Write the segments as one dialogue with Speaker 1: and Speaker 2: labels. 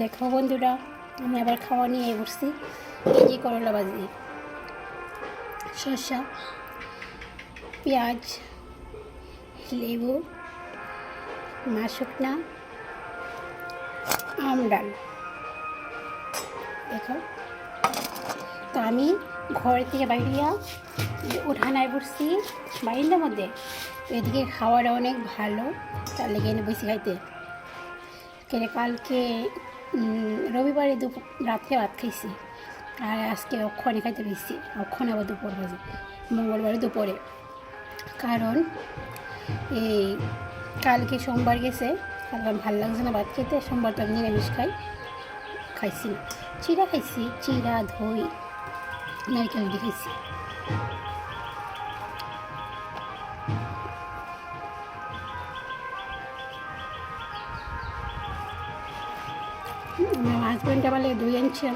Speaker 1: দেখো বন্ধুরা, আমি আবার খাওয়া নিয়ে বসছি কেজি করলা ভাজি শসা, পেঁয়াজ, লেবু মা শুকনা আম ডাল। দেখো। তো আমি ঘর থেকে বাইরিয়া উঠানায় বসছি বাড়ির মধ্যে। এদিকে খাওয়াটা অনেক ভালো, তার লেগে এনে বসে খাইতে। কেন কালকে রবিবারে দুপুর রাত্রে ভাত খাইছি। আর আজকে অক্ষণে খাইতে পেয়েছি অক্ষণ আবার দুপুর বাজে মঙ্গলবারে দুপুরে। কারণ এই কালকে সোমবার গেছে আমার ভালো লাগছে না ভাত খেতে, সোমবার তো আমি নিরামিষ খাই, খাইছি চিরা খাইছি চিরা দই, নারকেল দিয়ে খাইছি। হাজব্যান্ড লেগে দই আনছে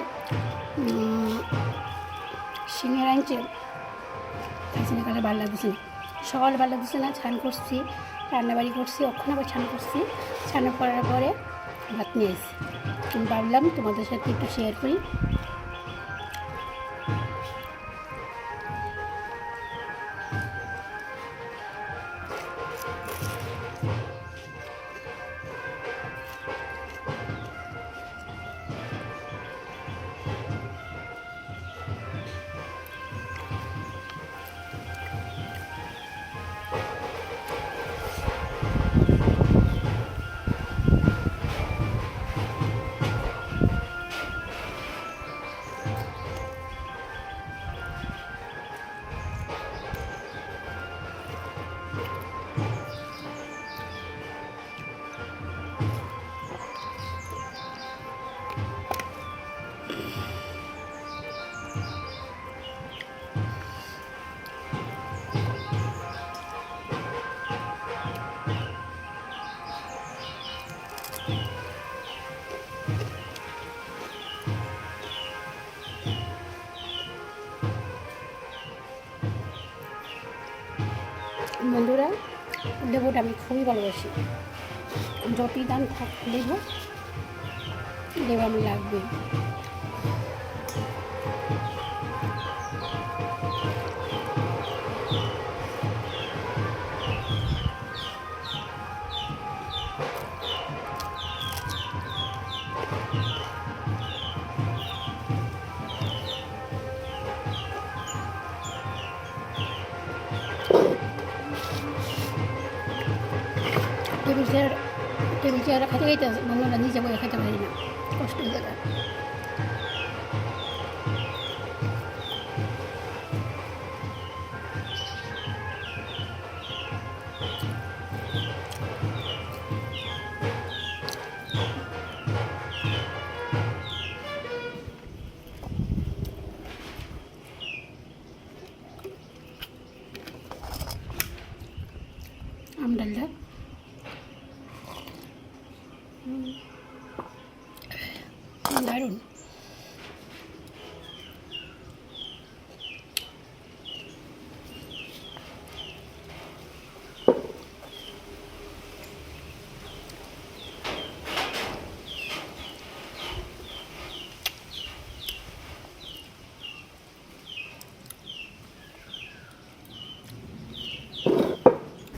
Speaker 1: সিঙের আনছে। খাইছি না কালে ভালো লাগছে না। সকাল ভালো লাগছে না ছান করছি, রান্নাবাড়ি করছি অক্ষণ আবার ছান করছি। ছান করার পরে ভাত নিয়ে এসেছি। ভাবলাম তোমাদের সাথে একটু শেয়ার করি। লেবুটা আমি খুবই ভালোবাসি। যতই দাম থাক লেবু লেবু আমি লাগবে টেবিল চেয়ার টেবিল চেয়ারে খাইতে খাইতে বন্ধুরা নিজে বয়ে খেতে পারি না কষ্ট হয়ে দারুণ।